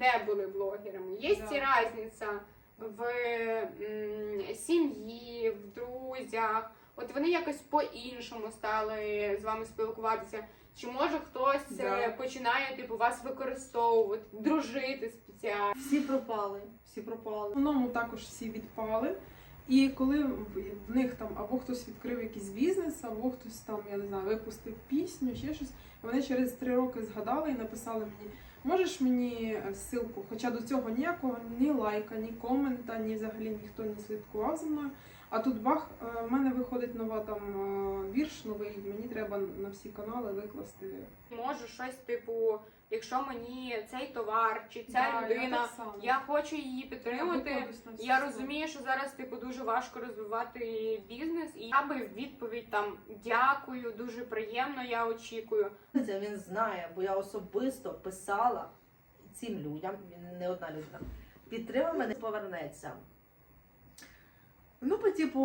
не були блогерами. Є Да. різниця в сім'ї, в друзях. От вони якось по-іншому стали з вами спілкуватися. Чи може хтось Да. е, починає типу вас використовувати, дружити спеціально? Всі пропали, всі пропали. В основному також всі відпали. І коли в них там або хтось відкрив якийсь бізнес, або хтось там, я не знаю, випустив пісню, ще щось, вони через три роки згадали і написали мені, можеш мені е, ссылку? Хоча до цього ніякого ні лайка, ні комента, ні взагалі ніхто не слідкував за мною. А тут бах, е, в мене виходить нова там е, вірш новий, мені треба на всі канали викласти. Можу щось, типу, якщо мені цей товар чи ця Да, людина, само. я хочу її підтримати. Я розумію, що зараз типу дуже важко розвивати бізнес, і я би в відповідь там дякую, дуже приємно. Я очікую. Це він знає, бо я особисто писала цим людям, він не одна людина, підтримай мене, повернеться. Ну, по типу,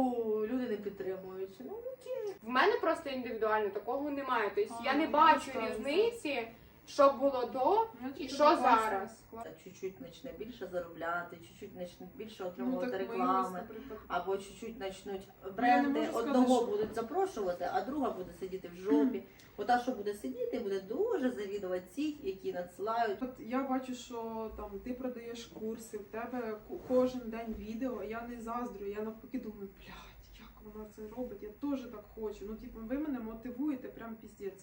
люди не підтримують. Ну, окей. В мене просто індивідуально такого немає. Тобто А, я не ну, бачу так, різниці, що було до. Ну, І що зараз? Чуть-чуть почне більше заробляти, чуть-чуть почне більше Ну, отримувати реклами. Або чуть-чуть почнуть Ну, бренди одного що- будуть запрошувати, а друга буде сидіти в жопі. Ота, що буде сидіти, буде дуже завідувати цих, які надсилають. От я бачу, що там ти продаєш курси, в тебе ко- кожен день відео. Я не заздрю, я навпаки думаю, блядь, як вона це робить, я теж так хочу. Ну, типу, ви мене мотивуєте, прям піздець.